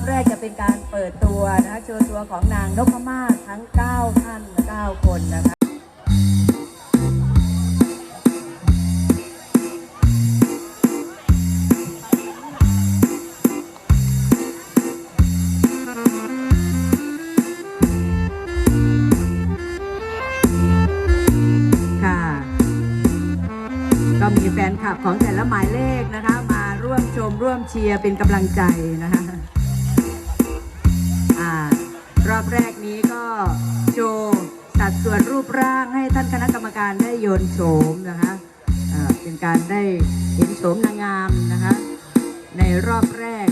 อบแรกจะเป็นการเปิดตัวนะคะโชว์ตัวของนางนพมาศทั้ง 9 ท่าน 9 คนนะคะค่ะก็มีแฟนคลับของแต่ละหมายเลขนะคะ มาร่วมชมร่วมเชียร์เป็นกำลังใจนะคะ ยนโฉมนะคะเอ่อเป็นการได้เห็นโฉมนางงามนะคะในรอบแรก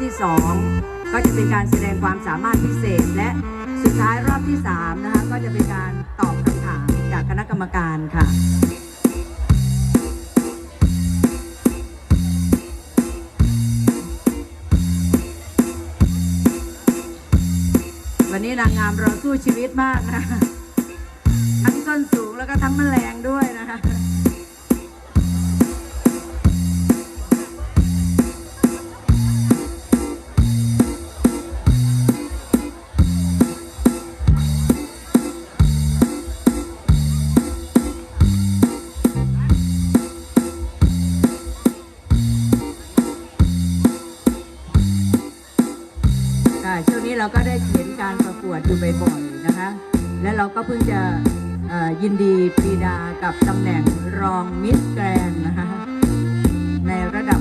รอบที่2ก็จะเป็นการแสดงความสามารถพิเศษ และสุดท้ายรอบที่3นะคะก็จะเป็นการตอบคำถามจากคณะกรรมการค่ะวันนี้นางงามเราสู้ชีวิตมากนะ ทั้งส้นสูงแล้วก็ทั้งแมลงด้วยนะคะ ดอยู่บ่อยๆนะคะ และเราก็เพิ่งจะยินดีปรีดากับตำแหน่งรองมิสแกรนนะคะในระดับ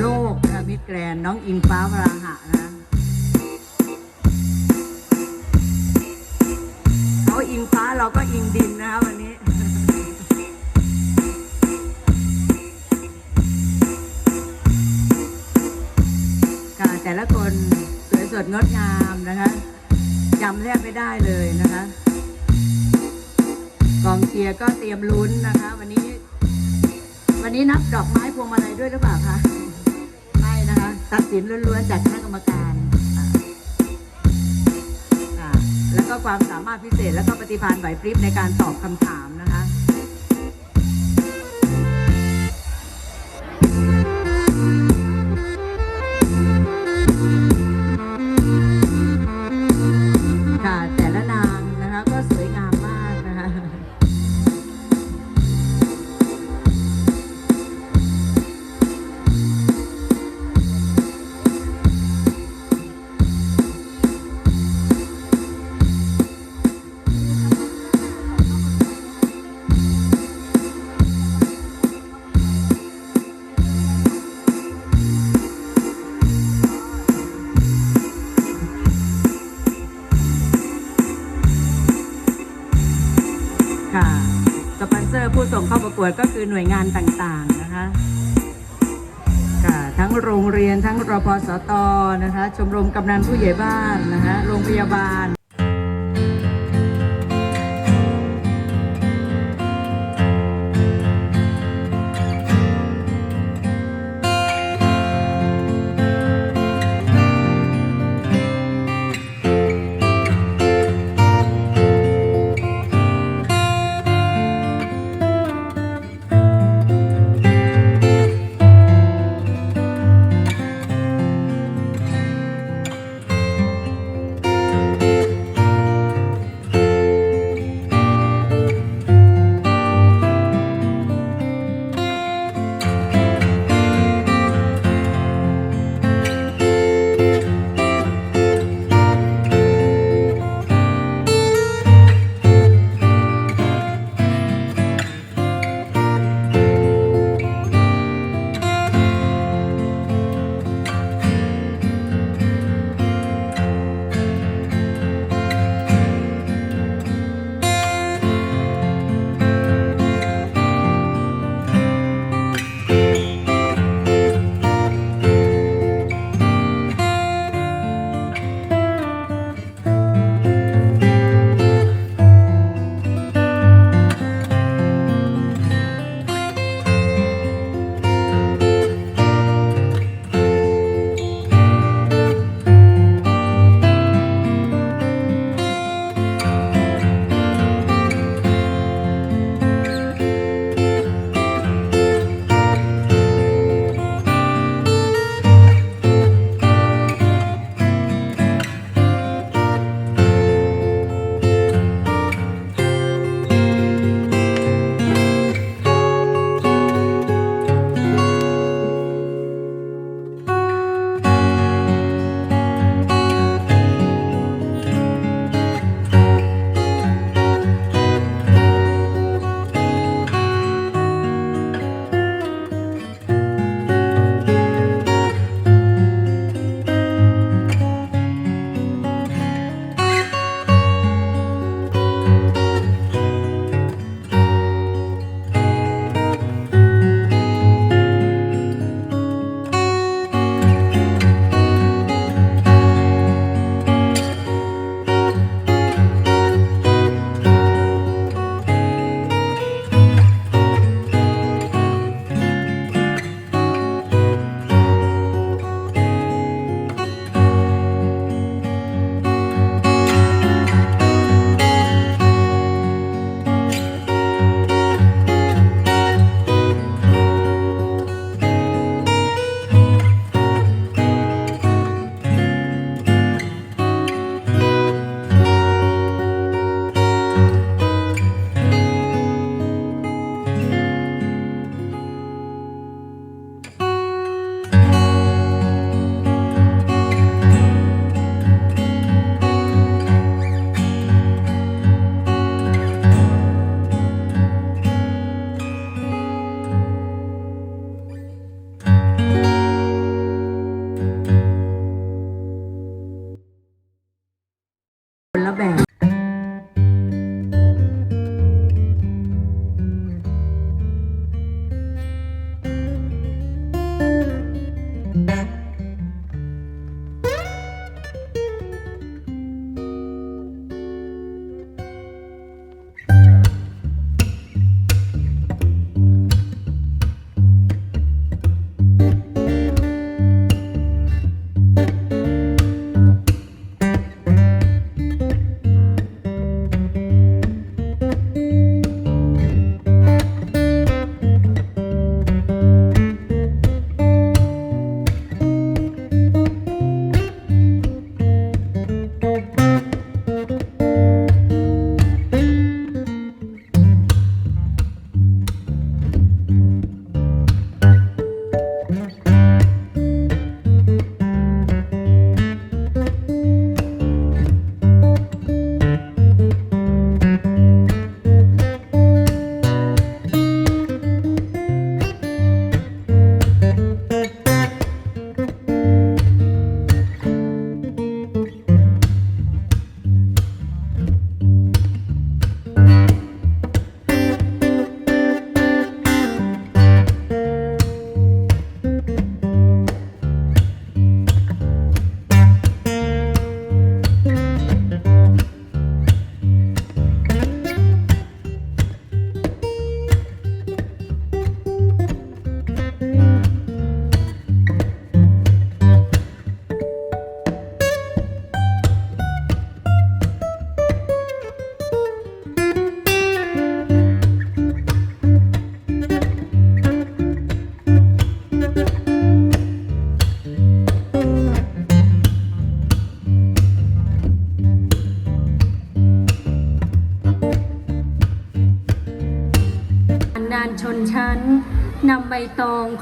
โลกนะมิสแกรนน้องอิงฟ้าวราหะนะคะเขาอิงฟ้าเราก็อิงดินนะคะวันนี้แต่ละคนสวยสดงดงาม ไม่ได้เลยนะคะกองเชียร์ก็เตรียมลุ้นนะคะ วันนี้ วันนี้นับดอกไม้พวงมาลัยด้วยหรือเปล่าคะไม่นะคะตัดสินล้วนๆจากคณะกรรมการแล้วก็ความสามารถพิเศษ แล้วก็ปฏิภาณไหวพริบในการตอบคำถามนะคะ กวดก็คือหน่วยงานต่างๆนะคะค่ะทั้งโรงเรียนทั้งรพสตนะคะ ชมรมกำนันผู้ใหญ่บ้านนะคะโรงพยาบาล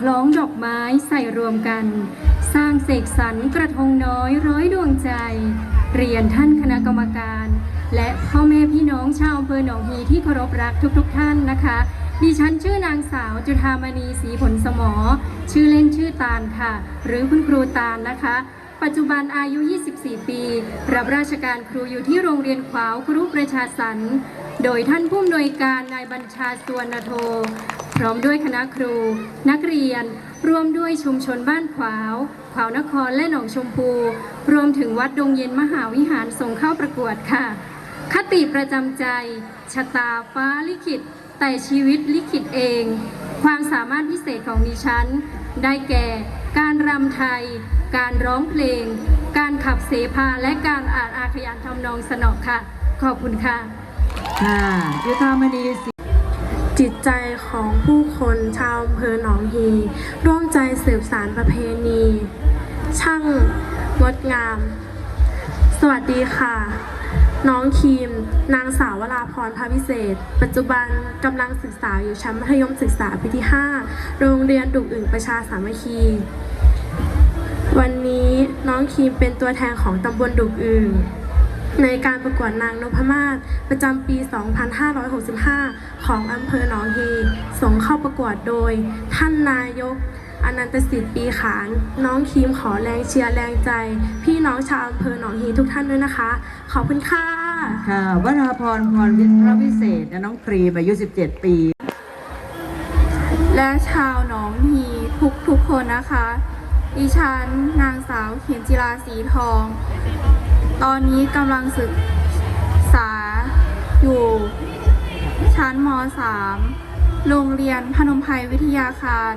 คล้องดอกไม้ใส่รวมกัน สร้างเสกสรรกระทงน้อยร้อยดวงใจ เรียนท่านคณะกรรมการ และพ่อแม่พี่น้องชาวอำเภอหนองฮีที่เคารพรักทุกๆทท่านนะคะดิฉันชื่อนางสาวจุธามณีศรีผลสมอ ชื่อเล่นชื่อตาลค่ะ หรือคุณครูตาลนะคะ ปัจจุบันอายุ 24 ปี รับราชการครูอยู่ที่โรงเรียนขวาวครุประชาสรรโดยท่านผู้อำนวยการนายบัญชาสวนโท พร้อมด้วยคณะครู นักเรียนร่วมด้วยชุมชนบ้านขวาวขวาวนครและหนองชมพู รวมถึงวัดดงเย็นมหาวิหารส่งเข้าประกวดค่ะ คติประจำใจ ชะตาฟ้าลิขิต แต่ชีวิตลิขิตเอง ความสามารถพิเศษของดิฉัน ได้แก่ การรำไทย การร้องเพลง การขับเสพาและการอ่านอาขยานทำนองสนอค่ะ ขอบคุณค่ะ ค่ะจุธามณี จิตใจของผู้คนชาวอำเภอหนองฮี ร่วมใจสืบสารประเพณี ช่างงดงาม สวัสดีค่ะ น้องคีม นางสาววราพรพาวิเศษ ปัจจุบันกำลังศึกษาอยู่ชั้นมัธยมศึกษาปีที่ 5 โรงเรียนดุกอึ่งประชาสามัคคี วันนี้น้องคีมเป็นตัวแทนของตำบลดุกอึ่ง ในการประกวดนางนพมาศประจำปี 2565 ของอำเภอหนองฮีส่งเข้าประกวดโดย ท่านนายกอนันตสิทธิ์ปีขาน น้องคีมขอแรงเชียร์แรงใจ พี่น้องชาวอำเภอหนองฮีทุกท่านด้วยนะคะ ขอบคุณค่ะค่ะวราพรพรวิทย์พระวิเศษและน้องครีมอายุ 17 ปี และชาวหนองฮีทุกทุกๆคนนะคะ ดิฉันนางสาวเขียนจิราสีทอง ตอนนี้กำลังศึกษาอยู่ชั้นม .3 โรงเรียนพนมไพรวิทยาคาร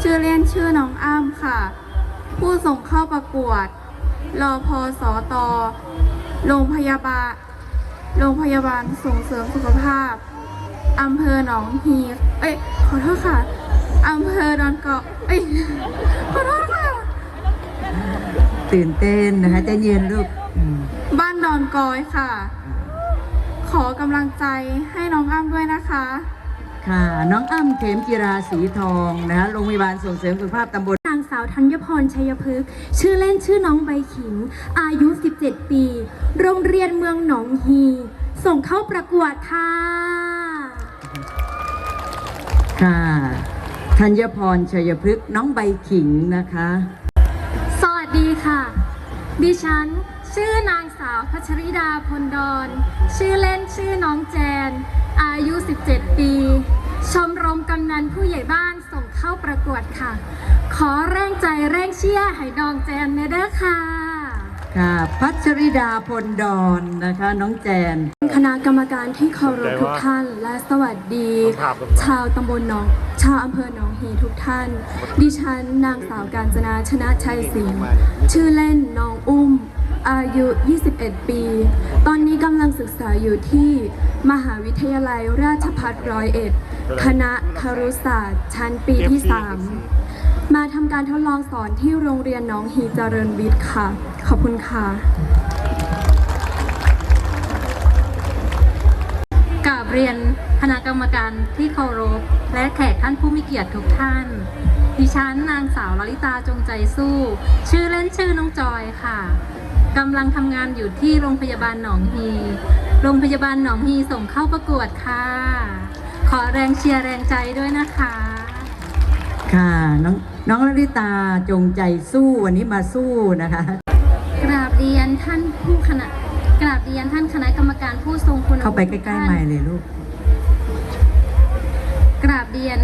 ชื่อเล่นชื่อน้องอ้ำค่ะ ผู้ส่งเข้าประกวดรอพอสอตอโรงพยาบาล โรงพยาบาลส่งเสริมสุขภาพ อำเภอหนองฮีเอ้ย ขอโทษค่ะ อำเภอดอนเกาะเอ้ย ขอโทษค่ะ ตื่นเต้นนะคะใจเย็นลูกอืมบ้านดอนกอยค่ะ ขอกำลังใจให้น้องอ้ำด้วยนะคะ ค่ะ น้องอ้ำเข็มจิราสีทองนะคะโรงพยาบาลส่งเสริมสุขภาพตำบล นางสาวธัญพรชัยพฤกษ์ชื่อเล่นชื่อน้องใบขิง อายุ 17 ปี โรงเรียนเมืองหนองฮี ส่งเข้าประกวดค่ะ ค่ะธัญพรชัยพฤกษ์น้องใบขิงนะคะสวัส ดีค่ะ ดิฉัน ชื่อนางสาวพัชริดาพลดอน ชื่อเล่นชื่อน้องแจน อายุ 17 ปี ชมรมกำนันผู้ใหญ่บ้านส่งเข้าประกวดค่ะ ขอแรงใจแรงเชียร์ให้ดองแจนเนเด้อค่ะ ค่ะ พัชริดาพลดอนนะคะ น้องแจน คณะกรรมการที่เคารพทุกท่าน และสวัสดี ชาวตำบลหนอง ชาวอำเภอหนองฮีทุกท่าน ดิฉันนางสาวการจนาชนะชัยศิลป์ชื่อเล่นน้องอุ้ม อายุ 21 ปี ตอนนี้กำลังศึกษาอยู่ที่ มหาวิทยาลัยราชภัฏร้อยเอ็ด คณะคารุศาสตร์ ชั้นปีที่ 3 มาทำการทดลองสอนที่โรงเรียนหน้องฮีเจริญวิทย์ค่ะ ขอบคุณค่ะ เรียนคณะกรรมการที่เคารพ และแขกท่านผู้มีเกียรติทุกท่าน ดิฉันนางสาวลลิตาจงใจสู้ ชื่อเล่นชื่อน้องจอยค่ะกำลังทำงานอยู่ที่โรงพยาบาลหนองฮี โรงพยาบาลหนองฮีส่งเข้าประกวดค่ะ ขอแรงเชียร์แรงใจด้วยนะคะ ค่ะ น้องน้องลลิตาจงใจสู้วันนี้มาสู้นะคะ กราบเรียนท่านผู้คณะ กราบเรียนท่านคณะกรรมการผู้ทรงคุณวุฒิเข้าไปใกล้ๆใหม่เลยลูก กราบเรียน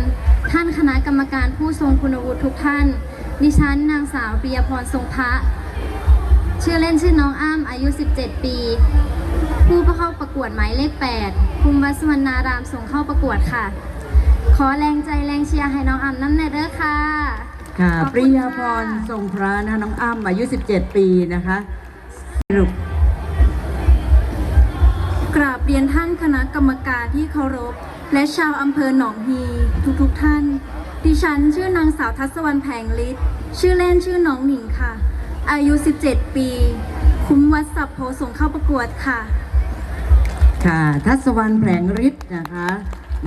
ท่านคณะกรรมการผู้ทรงคุณวุฒิทุกท่าน ดิฉันนางสาวปิยพรทรงพระ ชื่อเล่นชื่อน้องอ้ำอายุ 17 ปี ผู้เข้าประกวดหมายเลข 8 ภูมิวัดสวรรณารามส่งเข้าประกวดค่ะ ขอแรงใจแรงเชียร์ให้น้องอ้ำน้ำแน่เด้อค่ะ ค่ะ ขอบคุณปริยาพรค่ะ ทรงพระนะคะน้องอ้ำอายุ 17 ปีนะคะลูก กราบเรียนท่านคณะกรรมการที่เคารพ และชาวอำเภอหนองฮีทุกๆทท่าน ดิฉันชื่อนางสาวทัศวรรณแผงฤทธิ์ชื่อเล่นชื่อน้องหนิงค่ะ อายุ 17 ปี คุ้มวัดสับโพส่งเข้าประกวดค่ะ ค่ะทัศวรรณแผงฤทธิ์นะคะ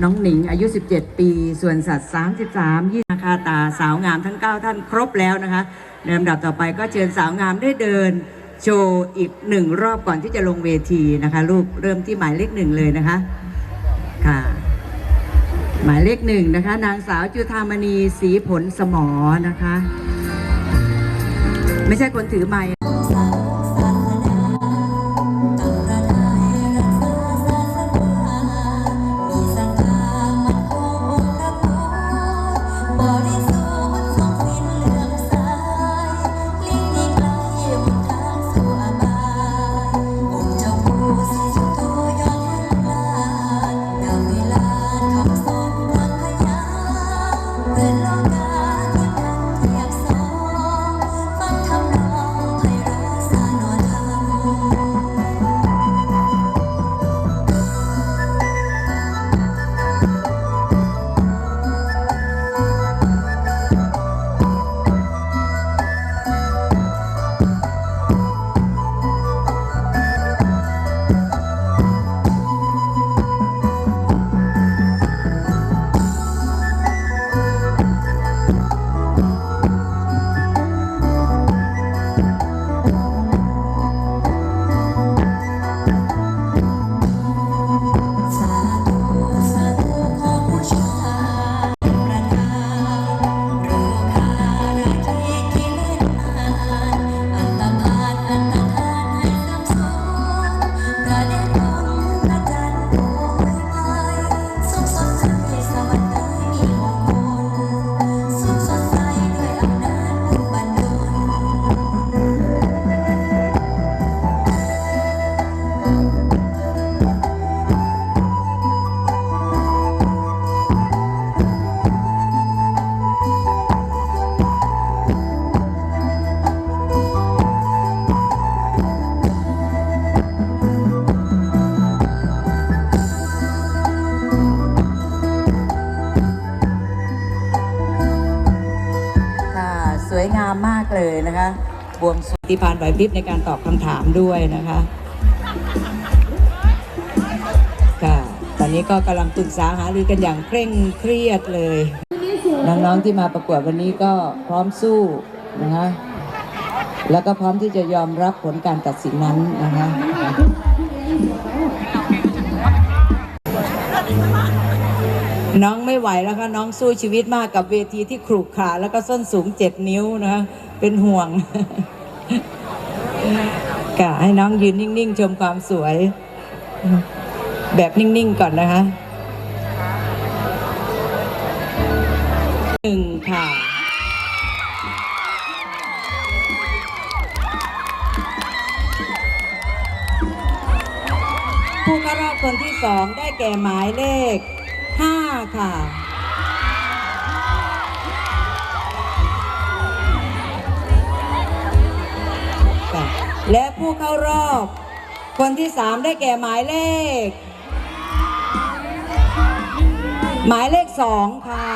น้องหนิงอายุ 17 ปี ส่วนสัตว์ 33ยี่นาคาตาสาวงามทั้ง 9 ท่านครบแล้วนะคะในลำดับต่อไปก็เชิญสาวงามได้เดิน โชว์อีกหนึ่งรอบก่อนที่จะลงเวทีนะคะ ลูกเริ่มที่หมายเลขหนึ่งเลยนะคะค่ะ หมายเลขหนึ่งนะคะ นางสาวจุธามณีสีผลสมอนะคะ ไม่ใช่คนถือไม้ วงสรวงติพานไหวพริบในการตอบคำถามด้วยนะคะค่ะตอนนี้ก็กำลังปรึกษาหารือกันอย่างเคร่งเครียดเลย น้องๆที่มาประกวดวันนี้ก็พร้อมสู้นะคะแล้วก็พร้อมที่จะยอมรับผลการตัดสินนั้นนะคะน้องไม่ไหวแล้วค่ะน้องสู้ชีวิตมากกับเวทีที่ขรุขระแล้วก็ส้นสูงเจ็ดนิ้วนะคะเป็นห่วง กะให้น้องยืนนิ่งๆ ชมความสวย แบบนิ่งๆ ก่อนนะคะหนึ่งค่ะผู้เข้ารอบคนที่สองได้แก่หมายเลขห้าค่ะ และผู้เข้ารอบ คนที่สามได้แก่หมายเลข หมายเลขสองค่ะ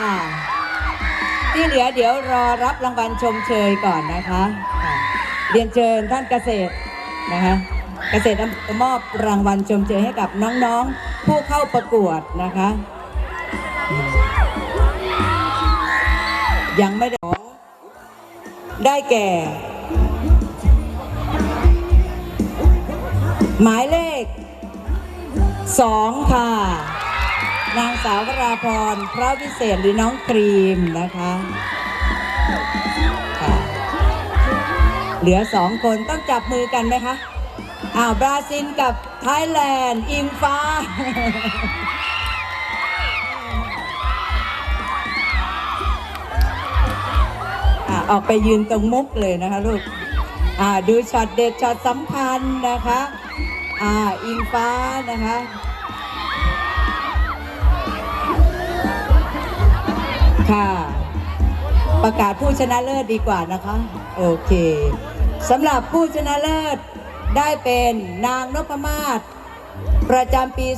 ที่เหลือเดี๋ยวรอรับรางวัลชมเชยก่อนนะคะค่ะเรียนเชิญท่านเกษตรนะคะเกษตรมอบรางวัลชมเชยให้กับน้องๆ ผู้เข้าประกวดนะคะ ยังไม่ได้ได้แก่ หมายเลขสองค่ะ นางสาววราพรพระวิเศษหรือน้องครีมนะคะค่ะเหลือสองคนต้องจับมือกันไหมคะอ้าวบราซิลกับไทยแลนด์ อิงฟ้า อออกไปยืนตรงมุกเลยนะคะลูก อ่าดูช็อตเด็ดช็อตสำคัญนะคะ อ่าอิงฟ้านะคะค่ะ ประกาศผู้ชนะเลิศดีกว่านะคะ โอเคสำหรับผู้ชนะเลิศได้เป็นนางนพมาศประจำปี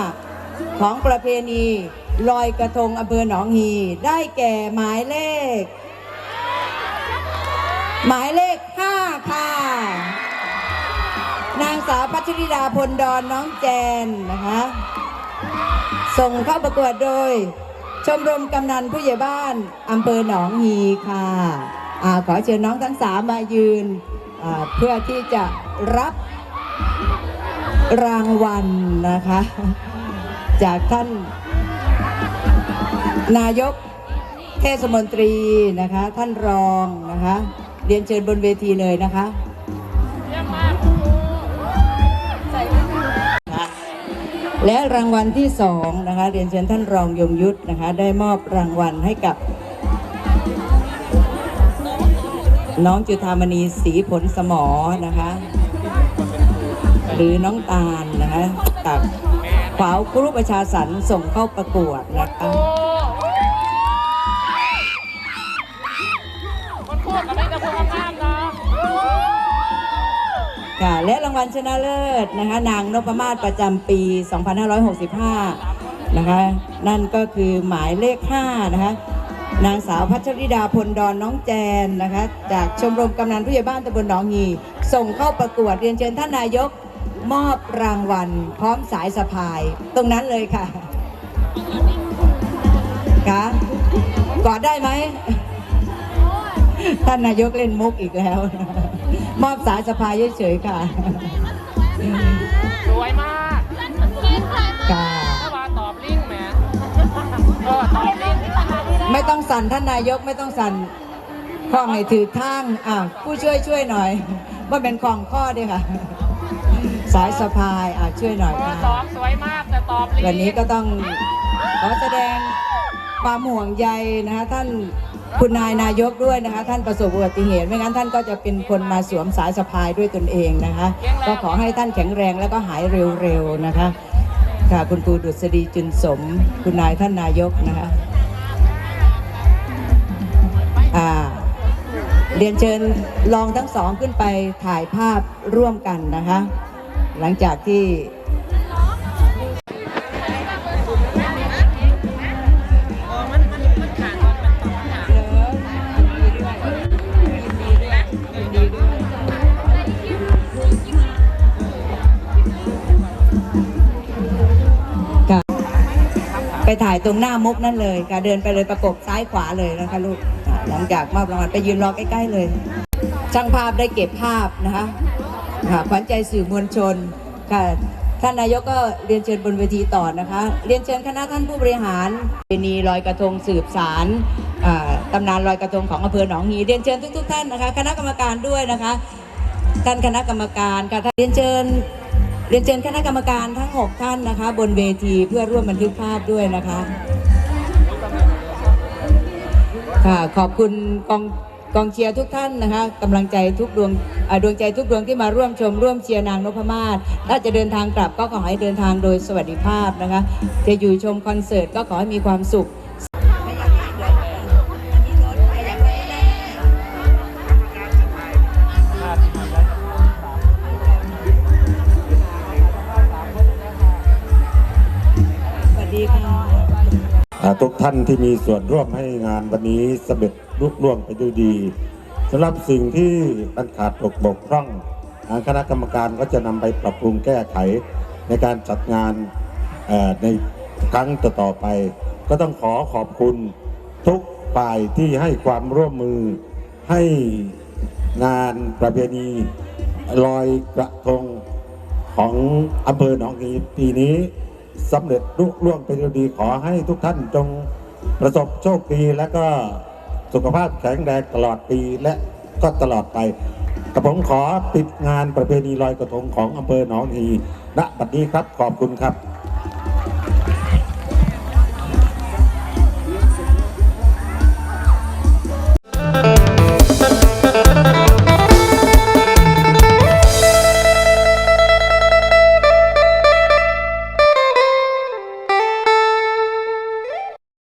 2565 ของประเพณีลอยกระทงอำเภอหนองฮี ได้แก่หมายเลข หมายเลข5ค่ะนา สาวพัชริดาพลดอนน้องแจนนะคะ ส่งเข้าประกวดโดย ชมรมกำนันผู้ใหญ่บ้านอำเภอหนองฮีค่ะอ่าขอเชิญน้องทั้งสามมายืนอ่าเพื่อที่จะรับรางวัลนะคะ จากท่าน นายกเทศมนตรีนะคะ ท่านรองนะคะ เรียนเชิญบนเวทีเลยนะคะ และรางวัลที่สองนะคะเรียนเชิญท่านรองยมยุทธนะคะ ได้มอบรางวัลให้กับ น้องจุธามณีศรีผลสมอนะคะ หรือน้องตาลนะคะจากขวาวกรุประชาสรรค์ส่งเข้าประกวดนะคะ ค่ะและรางวัลชนะเลิศนะคะนางนพมาศประจำปี 2565 นะคะนั่นก็คือหมายเลข 5 นะคะนางสาวพัชริดาพลดอนน้องแจนนะคะจากชมรมกำนันผู้ใหญ่บ้านตำบลหนองฮีส่งเข้าประกวดเรียนเชิญท่านนายกมอบรางวัล พร้อมสายสะพาย ตรงนั้นเลยค่ะค่ะกอดได้ไหมท่านนายกเล่นมุกอีกแล้ว มอบสายสะพายเฉยๆค่ะ สวยมากค่ะถ้ามาตอบลิงก์แหมเออตอบลิงก์ไม่ต้องสั่นท่านนายกไม่ต้องสั่นข้องให้ถือข้างอะผู้ช่วยช่วยหน่อยว่าเป็นของข้อด้วยค่ะ สายสะพายอะช่วยหน่อยเบอค่ะร์สองสวยมากแต่ตอบลิงก์วันนี้ก็ต้องขอแสดงความห่วงใยนะคะท่าน คุณนายนายกด้วยนะคะ ท่านประสบอุบัติเหตุไม่งั้นท่านก็จะเป็นคนมาสวมสายสะพายด้วยตนเองนะคะ ก็ขอให้ท่านแข็งแรงแล้วก็หายเร็วๆนะคะ ค่ะคุณครูดุษฎีจุนสม คุณนายท่านนายกนะคะอ่าเรียนเชิญลองทั้งสองขึ้นไปถ่ายภาพร่วมกันนะคะ หลังจากที่ ถ่ายตรงหน้ามุกนั่นเลยค่ะเดินไปเลยประกบซ้ายขวาเลยนะคะลูกหลังจากมอบรางวัลไปยืนรอใกล้ๆเลย ช่างภาพได้เก็บภาพนะคะค่ะขวัญใจสื่อมวลชนค่ะท่านนายกก็เรียนเชิญบนเวทีต่อนะคะ เรียนเชิญคณะท่านผู้บริหารเวณีลอยกระทงสืบสารตำนานลอยกระทงของอำเภอหนองฮีเรียนเชิญทุก ๆ ท่านนะคะ คณะกรรมการด้วยนะคะ ท่านคณะกรรมการค่ะท่านเรียนเชิญ เรียนเชิญคณะกรรมการทั้ง 6 ท่านนะคะ บนเวทีเพื่อร่วมบันทึกภาพด้วยนะคะ ค่ะขอบคุณกองกองเชียร์ทุกท่านนะคะกำลังใจทุกดวงดวงใจทุกดวงที่มาร่วมชมร่วมเชียร์นางนพมาศถ้าจะเดินทางกลับก็ขอให้เดินทางโดยสวัสดิภาพนะคะ จะอยู่ชมคอนเสิร์ตก็ขอให้มีความสุข ทุกท่านที่มีส่วนร่วมให้งานวันนี้สำเร็จลุล่วงไปด้วยดีสำหรับสิ่งที่มันขาดตกบกพร่องทางคณะกรรมการก็จะนำไปปรับปรุงแก้ไขในการจัดงานในครั้งต่อๆไป ก็ต้องขอขอบคุณทุกฝ่ายที่ให้ความร่วมมือให้งานประเพณีลอยกระทงของอำเภอหนองฮีปีนี้ สำเร็จลุล่วงไปด้วยดีขอให้ทุกท่านจงประสบโชคดีและก็สุขภาพแข็งแรงตลอดปีและก็ตลอดไปกระผมขอปิดงานประเพณีลอยกระทงของอำเภอหนองฮีณบัดนี้ครับขอบคุณครับ